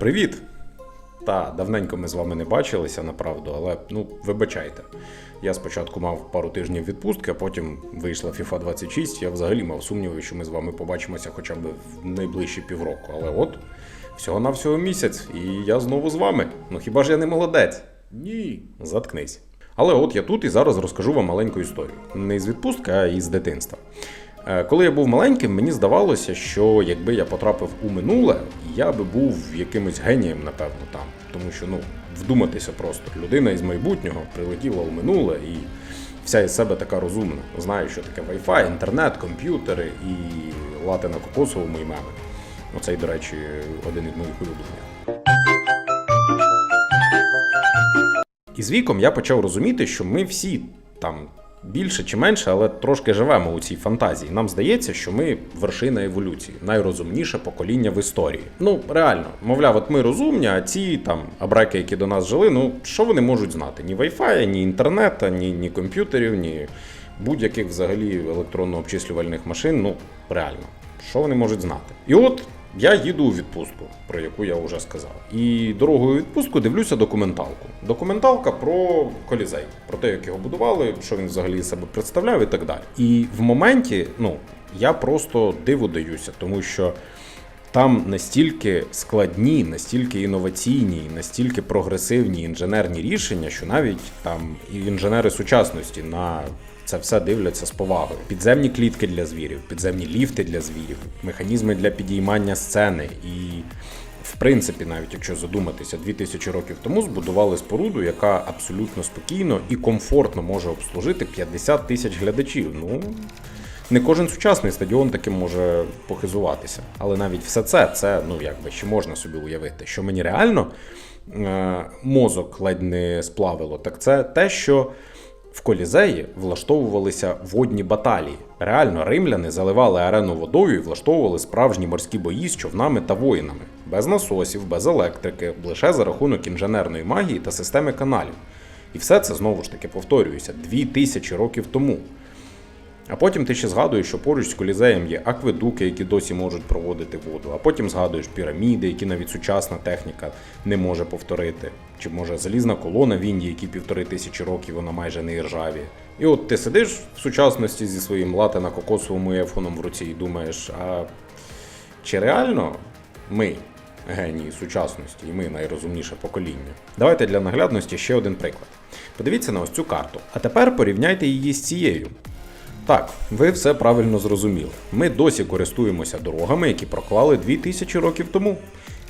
Привіт! Та давненько ми з вами не бачилися, направду, але ну вибачайте. Я спочатку мав пару тижнів відпустки, а потім вийшла FIFA 26. Я взагалі мав сумніви, що ми з вами побачимося хоча б в найближчі півроку. Але от всього-навсього місяць, і я знову з вами. Ну хіба ж я не молодець? Ні. Заткнись. Але от я тут і зараз розкажу вам маленьку історію. Не з відпустки, а із дитинства. Е, Коли я був маленьким, мені здавалося, що якби я потрапив у минуле, я би був якимось генієм, напевно, там. Тому що, ну, вдуматися просто. Людина із майбутнього прилетіла у минуле і вся із себе така розумна. Знає, що таке Wi-Fi, інтернет, комп'ютери і лати на кокосовому і меми. Оцей, до речі, один із моїх улюблених. І з віком я почав розуміти, що ми всі там більше чи менше, але трошки живемо у цій фантазії. Нам здається, що ми вершина еволюції, найрозумніше покоління в історії. Ну реально, мовляв, от ми розумні, а ці там абреки, які до нас жили, ну що вони можуть знати? Ні Wi-Fi, ні інтернету, ні, ні комп'ютерів, ні будь-яких взагалі електронно-обчислювальних машин. Ну реально, що вони можуть знати? І от я їду у відпустку, про яку я вже сказав. І дорогою відпустку дивлюся документалку. Документалка про колізей, про те, як його будували, що він взагалі себе представляв і так далі. І в моменті, ну, я просто диву даюся, тому що. Там настільки складні, настільки інноваційні, настільки прогресивні інженерні рішення, що навіть там інженери сучасності на це все дивляться з повагою. Підземні клітки для звірів, підземні ліфти для звірів, механізми для підіймання сцени. І, в принципі, навіть якщо задуматися, 2000 років тому збудували споруду, яка абсолютно спокійно і комфортно може обслужити 50 тисяч глядачів. Ну не кожен сучасний стадіон таким може похизуватися. Але навіть все це, це ну якби ще можна собі уявити, що мені реально е, мозок ледь не сплавило, так це те, що в колізеї влаштовувалися водні баталії. Реально, римляни заливали арену водою і влаштовували справжні морські бої з човнами та воїнами, без насосів, без електрики, лише за рахунок інженерної магії та системи каналів. І все це знову ж таки повторюється дві тисячі років тому. А потім ти ще згадуєш, що поруч з колізеєм є акведуки, які досі можуть проводити воду. А потім згадуєш піраміди, які навіть сучасна техніка не може повторити. Чи може залізна колона в Індії, які півтори тисячі років вона майже не іржавіє. І от ти сидиш в сучасності зі своїм лате на кокосовому ефоном в руці і думаєш, а чи реально ми генії сучасності, і ми найрозумніше покоління? Давайте для наглядності ще один приклад. Подивіться на ось цю карту, а тепер порівняйте її з цією. Так, ви все правильно зрозуміли. Ми досі користуємося дорогами, які проклали 2000 років тому.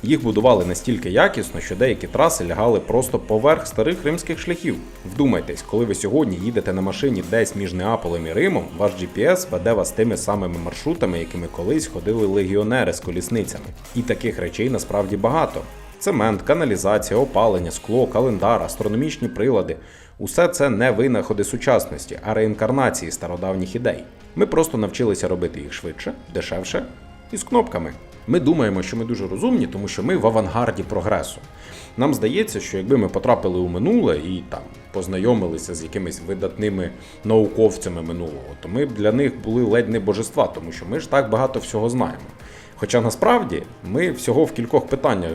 Їх будували настільки якісно, що деякі траси лягали просто поверх старих римських шляхів. Вдумайтесь, коли ви сьогодні їдете на машині десь між Неаполем і Римом, ваш GPS веде вас тими самими маршрутами, якими колись ходили легіонери з колісницями. І таких речей насправді багато. Цемент, каналізація, опалення, скло, календар, астрономічні прилади усе це не винаходи сучасності, а реінкарнації стародавніх ідей. Ми просто навчилися робити їх швидше, дешевше і з кнопками. Ми думаємо, що ми дуже розумні, тому що ми в авангарді прогресу. Нам здається, що якби ми потрапили у минуле і там познайомилися з якимись видатними науковцями минулого, то ми б для них були ледь не божества, тому що ми ж так багато всього знаємо. Хоча насправді ми всього в кількох питаннях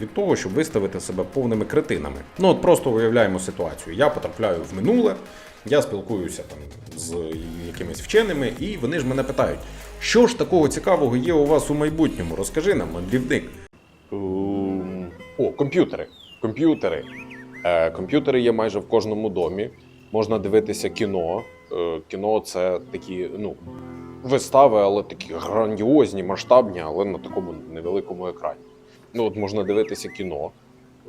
від того, щоб виставити себе повними кретинами. Ну от просто уявляємо ситуацію. Я потрапляю в минуле, я спілкуюся там з якимись вченими, і вони ж мене питають, що ж такого цікавого є у вас у майбутньому? Розкажи нам, мандрівник. Ем, О, комп'ютери. Комп'ютери. Е, комп'ютери є майже в кожному домі. Можна дивитися кіно. Е, кіно це такі, ну, вистави, але такі грандіозні, масштабні, але на такому невеликому екрані. Ну, от можна дивитися кіно,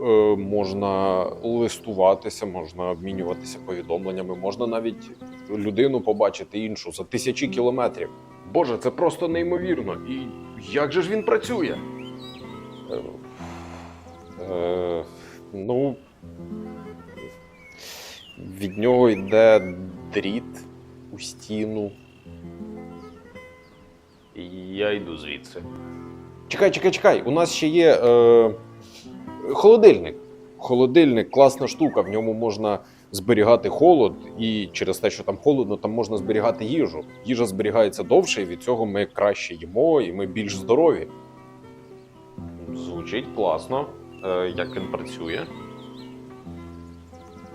е, можна листуватися, можна обмінюватися повідомленнями, можна навіть людину побачити іншу за тисячі кілометрів. Боже, це просто неймовірно. І як же ж він працює? Е, е, ну, від нього йде дріт у стіну. Я йду звідси. Чекай, чекай, чекай. У нас ще є е, холодильник. Холодильник класна штука, в ньому можна зберігати холод, і через те, що там холодно, там можна зберігати їжу. Їжа зберігається довше, і від цього ми краще їмо, і ми більш здорові. Звучить класно. Е, як він працює?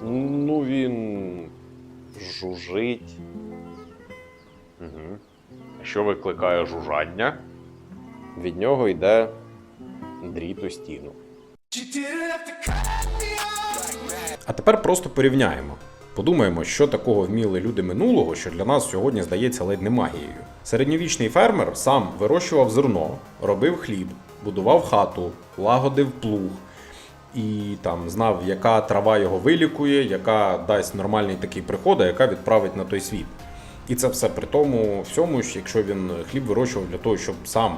Ну, він жужить. Угу. Що викликає жужання? Від нього йде дріт у стіну. А тепер просто порівняємо. Подумаємо, що такого вміли люди минулого, що для нас сьогодні здається ледь не магією. Середньовічний фермер сам вирощував зерно, робив хліб, будував хату, лагодив плуг і там знав, яка трава його вилікує, яка дасть нормальний такий приход, а яка відправить на той світ. І це все при тому всьому, що якщо він хліб вирощував для того, щоб сам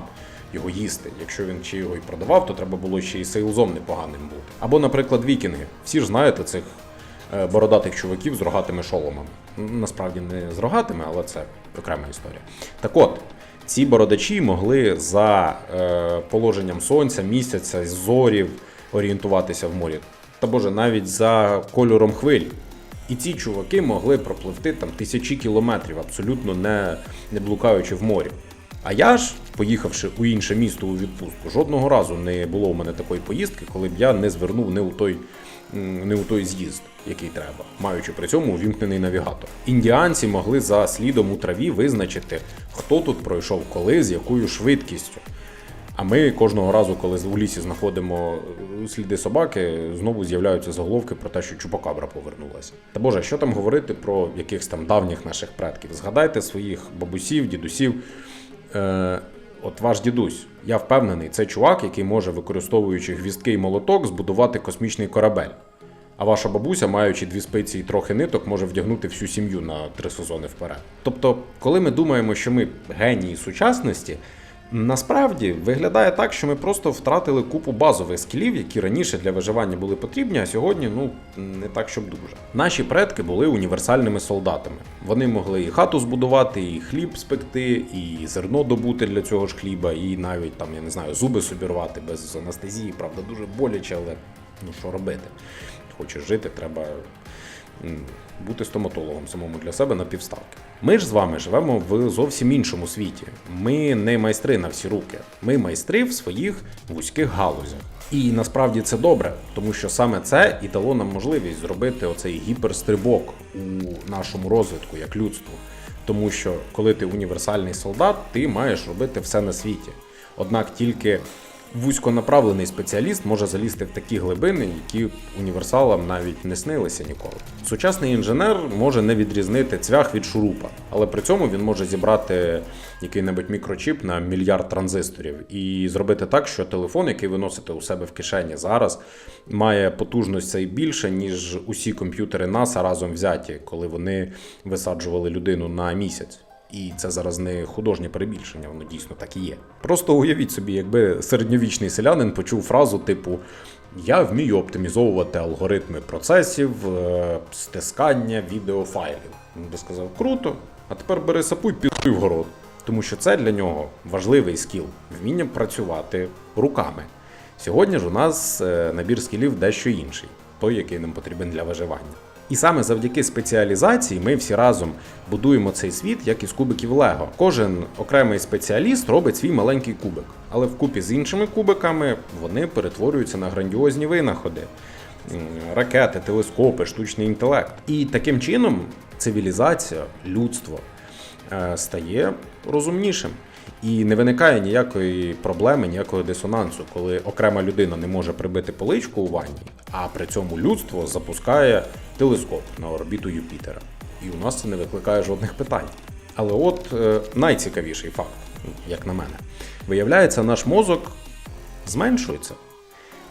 його їсти. Якщо він ще його і продавав, то треба було ще й сейлзом непоганим бути. Або, наприклад, вікінги. Всі ж знаєте цих е, бородатих чуваків з рогатими шоломами. Насправді не з рогатими, але це окрема історія. Так от, ці бородачі могли за е, положенням сонця, місяця, зорів орієнтуватися в морі. Та боже, навіть за кольором хвиль. І ці чуваки могли пропливти там тисячі кілометрів, абсолютно не, не блукаючи в морі. А я ж, поїхавши у інше місто у відпустку, жодного разу не було у мене такої поїздки, коли б я не звернув не у той, не у той з'їзд, який треба, маючи при цьому увімкнений навігатор. Індіанці могли за слідом у траві визначити, хто тут пройшов коли, з якою швидкістю. А ми кожного разу, коли у лісі знаходимо е, сліди собаки, знову з'являються заголовки про те, що чупакабра повернулася. Та боже, що там говорити про якихось там давніх наших предків? Згадайте своїх бабусів, дідусів. Е, от ваш дідусь, я впевнений, це чувак, який може, використовуючи гвіздки і молоток, збудувати космічний корабель. А ваша бабуся, маючи дві спиці і трохи ниток, може вдягнути всю сім'ю на три сезони вперед. Тобто, коли ми думаємо, що ми генії сучасності, насправді виглядає так, що ми просто втратили купу базових скілів, які раніше для виживання були потрібні, а сьогодні ну не так, щоб дуже. Наші предки були універсальними солдатами. Вони могли і хату збудувати, і хліб спекти, і зерно добути для цього ж хліба, і навіть там, я не знаю, зуби собі рвати без анестезії, правда, дуже боляче, але ну що робити? Хочеш жити, треба бути стоматологом самому для себе на півставки. Ми ж з вами живемо в зовсім іншому світі. Ми не майстри на всі руки. Ми майстри в своїх вузьких галузях. І насправді це добре, тому що саме це і дало нам можливість зробити оцей гіперстрибок у нашому розвитку як людству. Тому що коли ти універсальний солдат, ти маєш робити все на світі. Однак тільки вузьконаправлений спеціаліст може залізти в такі глибини, які універсалам навіть не снилися ніколи. Сучасний інженер може не відрізнити цвях від шурупа, але при цьому він може зібрати який-небудь мікрочіп на мільярд транзисторів і зробити так, що телефон, який ви носите у себе в кишені зараз, має потужність цей більше, ніж усі комп'ютери НАСА разом взяті, коли вони висаджували людину на місяць. І це зараз не художнє перебільшення, воно дійсно так і є. Просто уявіть собі, якби середньовічний селянин почув фразу типу Я вмію оптимізовувати алгоритми процесів, е, стискання відеофайлів. Він би сказав, круто, а тепер бери сапу і підуй в город. Тому що це для нього важливий скіл вміння працювати руками. Сьогодні ж у нас е, набір скілів дещо інший, той, який нам потрібен для виживання. І саме завдяки спеціалізації ми всі разом будуємо цей світ, як із кубиків Лего. Кожен окремий спеціаліст робить свій маленький кубик, але вкупі з іншими кубиками вони перетворюються на грандіозні винаходи. Ракети, телескопи, штучний інтелект. І таким чином цивілізація, людство е, стає розумнішим. І не виникає ніякої проблеми, ніякого дисонансу, коли окрема людина не може прибити поличку у ванні, а при цьому людство запускає телескоп на орбіту Юпітера. І у нас це не викликає жодних питань. Але от е, найцікавіший факт, як на мене, виявляється, наш мозок зменшується.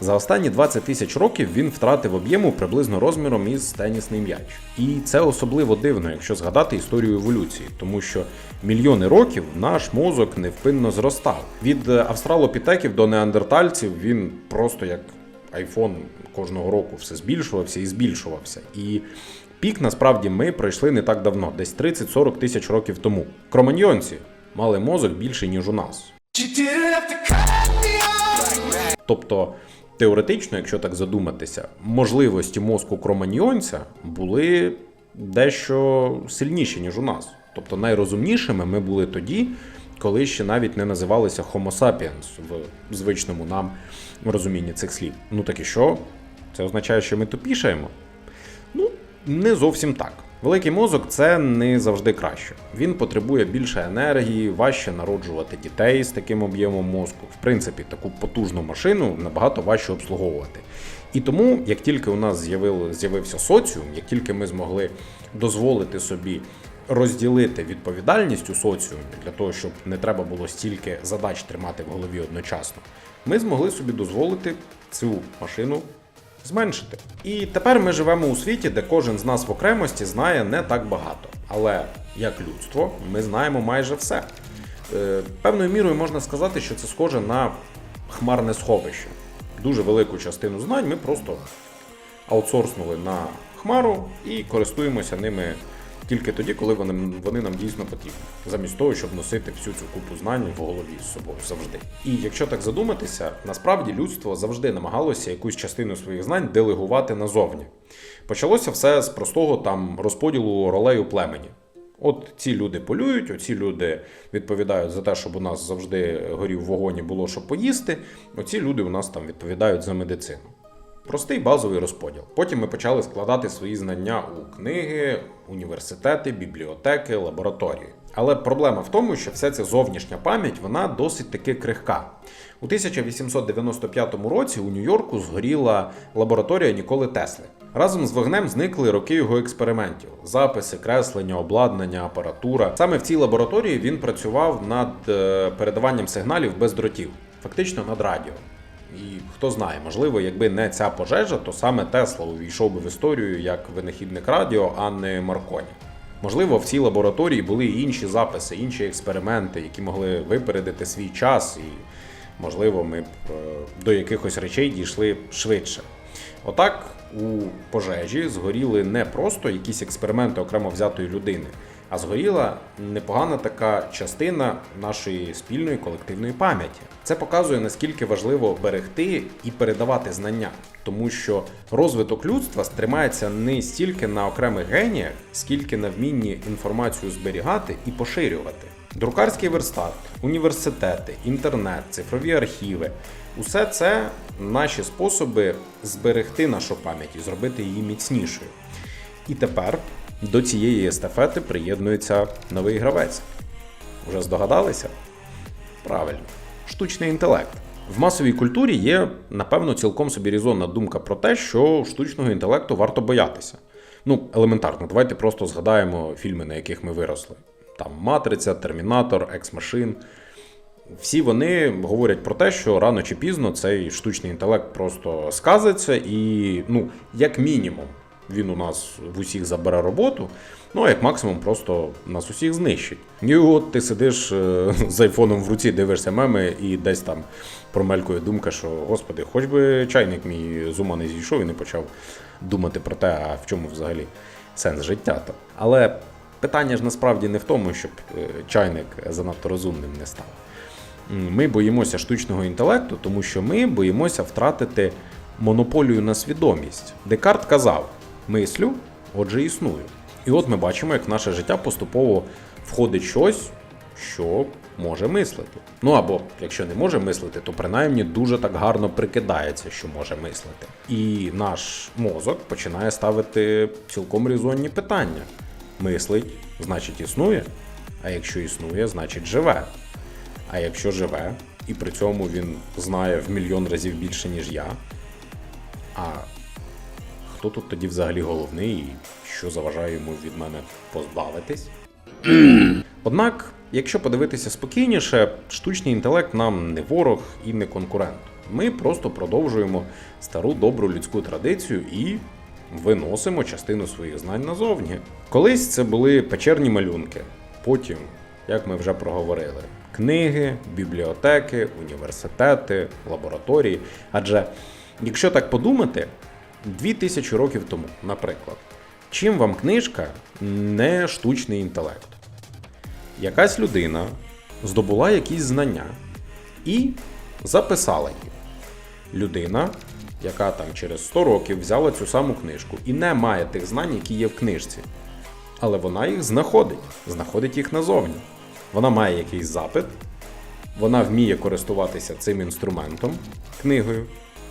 За останні 20 тисяч років він втратив об'єму приблизно розміром із тенісний м'яч. І це особливо дивно, якщо згадати історію еволюції, тому що мільйони років наш мозок невпинно зростав. Від е, австралопітеків до неандертальців він просто як айфон кожного року все збільшувався і збільшувався. І пік насправді ми пройшли не так давно, десь 30-40 тисяч років тому. Кроманьйонці мали мозок більший, ніж у нас. Тобто, теоретично, якщо так задуматися, можливості мозку кроманьйонця були дещо сильніші, ніж у нас. Тобто найрозумнішими ми були тоді, коли ще навіть не називалися Homo sapiens в звичному нам розумінні цих слів. Ну так і що? Це означає, що ми тупішаємо? Ну, не зовсім так. Великий мозок це не завжди краще. Він потребує більше енергії, важче народжувати дітей з таким об'ємом мозку. В принципі, таку потужну машину набагато важче обслуговувати. І тому, як тільки у нас з'явився соціум, як тільки ми змогли дозволити собі розділити відповідальність у соціумі для того, щоб не треба було стільки задач тримати в голові одночасно, ми змогли собі дозволити цю машину зменшити. І тепер ми живемо у світі, де кожен з нас в окремості знає не так багато. Але як людство, ми знаємо майже все. Е, Певною мірою можна сказати, що це схоже на хмарне сховище. Дуже велику частину знань ми просто аутсорснули на хмару і користуємося ними тільки тоді, коли вони, вони нам дійсно потрібні, замість того, щоб носити всю цю купу знань в голові з собою завжди. І якщо так задуматися, насправді людство завжди намагалося якусь частину своїх знань делегувати назовні. Почалося все з простого там розподілу ролей у племені. От ці люди полюють, оці люди відповідають за те, щоб у нас завжди горів вогонь і було що поїсти. Оці люди у нас там відповідають за медицину. Простий базовий розподіл. Потім ми почали складати свої знання у книги, університети, бібліотеки, лабораторії. Але проблема в тому, що вся ця зовнішня пам'ять вона досить таки крихка. У 1895 році у Нью-Йорку згоріла лабораторія Ніколи Тесли. Разом з вогнем зникли роки його експериментів: записи, креслення, обладнання, апаратура. Саме в цій лабораторії він працював над е, передаванням сигналів без дротів, фактично над радіо. І хто знає, можливо, якби не ця пожежа, то саме Тесла увійшов би в історію як винахідник радіо, а не Марконі. Можливо, в цій лабораторії були інші записи, інші експерименти, які могли випередити свій час, і можливо, ми б е, до якихось речей дійшли швидше. Отак у пожежі згоріли не просто якісь експерименти окремо взятої людини, а згоріла непогана така частина нашої спільної колективної пам'яті. Це показує наскільки важливо берегти і передавати знання, тому що розвиток людства стримається не стільки на окремих геніях, скільки на вмінні інформацію зберігати і поширювати. Друкарський верстат, університети, інтернет, цифрові архіви усе це наші способи зберегти нашу пам'ять і зробити її міцнішою. І тепер до цієї естафети приєднується новий гравець. Уже здогадалися? Правильно, штучний інтелект. В масовій культурі є, напевно, цілком собі різонна думка про те, що штучного інтелекту варто боятися. Ну, елементарно, давайте просто згадаємо фільми, на яких ми виросли. Там Матриця, Термінатор, Екс-Машин. Всі вони говорять про те, що рано чи пізно цей штучний інтелект просто сказиться, і, ну, як мінімум, він у нас в усіх забере роботу, ну а як максимум просто нас усіх знищить. І от ти сидиш е, з айфоном в руці, дивишся меми, і десь там промелькує думка, що господи, хоч би чайник мій з ума не зійшов і не почав думати про те, а в чому взагалі сенс життя. то. Але питання ж насправді не в тому, щоб е, чайник занадто розумним не став. Ми боїмося штучного інтелекту, тому що ми боїмося втратити монополію на свідомість. Декарт казав: мислю, отже, існую. І от ми бачимо, як в наше життя поступово входить щось, що може мислити. Ну або якщо не може мислити, то принаймні дуже так гарно прикидається, що може мислити. І наш мозок починає ставити цілком різонні питання: мислить, значить існує. А якщо існує, значить живе. А якщо живе, і при цьому він знає в мільйон разів більше, ніж я. А хто тут тоді взагалі головний і що заважає йому від мене позбавитись? Однак, якщо подивитися спокійніше, штучний інтелект нам не ворог і не конкурент. Ми просто продовжуємо стару добру людську традицію і виносимо частину своїх знань назовні. Колись це були печерні малюнки, потім, як ми вже проговорили, книги, бібліотеки, університети, лабораторії. Адже, якщо так подумати, 2000 років тому, наприклад, чим вам книжка не штучний інтелект? Якась людина здобула якісь знання і записала їх. Людина, яка там через 100 років взяла цю саму книжку і не має тих знань, які є в книжці. Але вона їх знаходить, знаходить їх назовні. Вона має якийсь запит, вона вміє користуватися цим інструментом, книгою,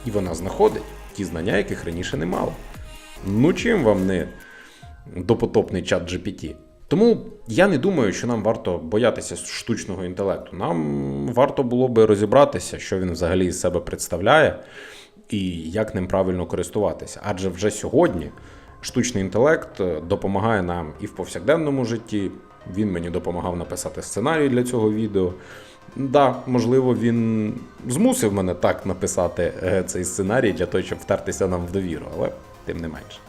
і вона знаходить ті знання, яких раніше не мала. Ну чим вам не допотопний чат GPT? Тому я не думаю, що нам варто боятися штучного інтелекту. Нам варто було би розібратися, що він взагалі з себе представляє і як ним правильно користуватися. Адже вже сьогодні штучний інтелект е, допомагає нам і в повсякденному житті. Він мені допомагав написати сценарій для цього відео. Да, можливо, він змусив мене так написати е, цей сценарій для того, щоб втертися нам в довіру, але тим не менше.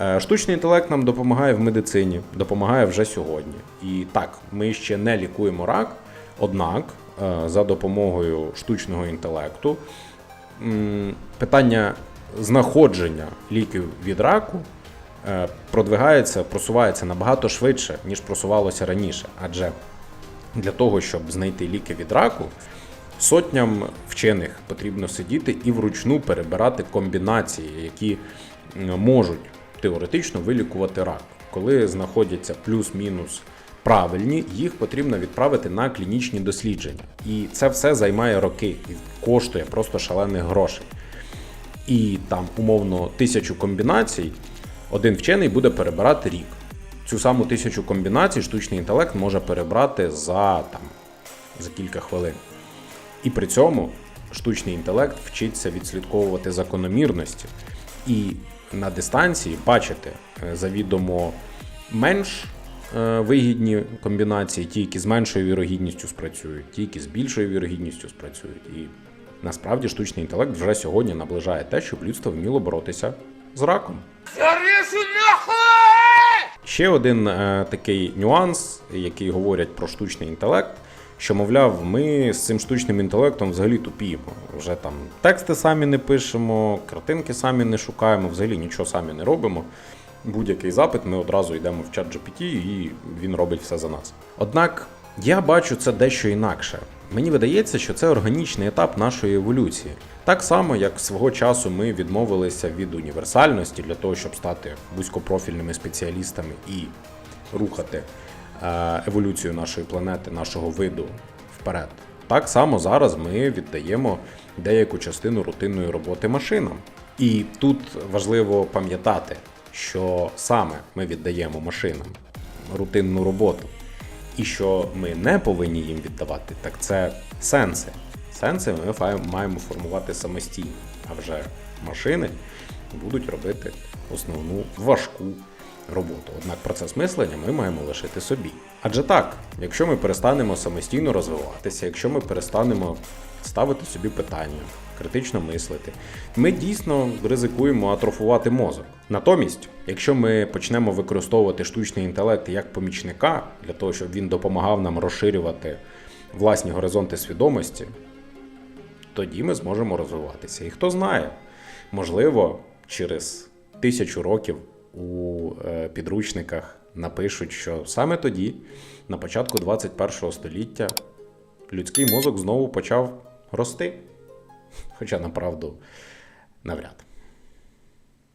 Е, Штучний інтелект нам допомагає в медицині, допомагає вже сьогодні. І так, ми ще не лікуємо рак, однак е, за допомогою штучного інтелекту питання знаходження ліків від раку продвигається, просувається набагато швидше, ніж просувалося раніше. Адже для того, щоб знайти ліки від раку, сотням вчених потрібно сидіти і вручну перебирати комбінації, які можуть теоретично вилікувати рак. Коли знаходяться плюс-мінус правильні, їх потрібно відправити на клінічні дослідження. І це все займає роки і коштує просто шалених грошей. І там умовно тисячу комбінацій один вчений буде перебирати рік. Цю саму тисячу комбінацій штучний інтелект може перебрати за, там, за кілька хвилин. І при цьому штучний інтелект вчиться відслідковувати закономірності і на дистанції бачити е, завідомо менш е, вигідні комбінації, ті, які з меншою вірогідністю спрацюють, ті, які з більшою вірогідністю спрацюють. І насправді штучний інтелект вже сьогодні наближає те, щоб людство вміло боротися з раком. Ще один е, такий нюанс, який говорять про штучний інтелект, що, мовляв, ми з цим штучним інтелектом взагалі тупіємо. Вже там тексти самі не пишемо, картинки самі не шукаємо, взагалі нічого самі не робимо. Будь-який запит, ми одразу йдемо в чат GPT і він робить все за нас. Однак я бачу це дещо інакше. Мені видається, що це органічний етап нашої еволюції. Так само, як свого часу ми відмовилися від універсальності для того, щоб стати вузькопрофільними спеціалістами і рухати е, еволюцію нашої планети, нашого виду вперед. Так само зараз ми віддаємо деяку частину рутинної роботи машинам. І тут важливо пам'ятати, що саме ми віддаємо машинам рутинну роботу. І що ми не повинні їм віддавати, так це сенси. Сенси ми маємо формувати самостійно, а вже машини будуть робити основну важку роботу. Однак процес мислення ми маємо лишити собі. Адже так, якщо ми перестанемо самостійно розвиватися, якщо ми перестанемо ставити собі питання, критично мислити, ми дійсно ризикуємо атрофувати мозок. Натомість, якщо ми почнемо використовувати штучний інтелект як помічника для того, щоб він допомагав нам розширювати власні горизонти свідомості, тоді ми зможемо розвиватися. І хто знає, можливо, через тисячу років у е, підручниках напишуть, що саме тоді, на початку 21 століття, людський мозок знову почав рости. Хоча, направду, навряд.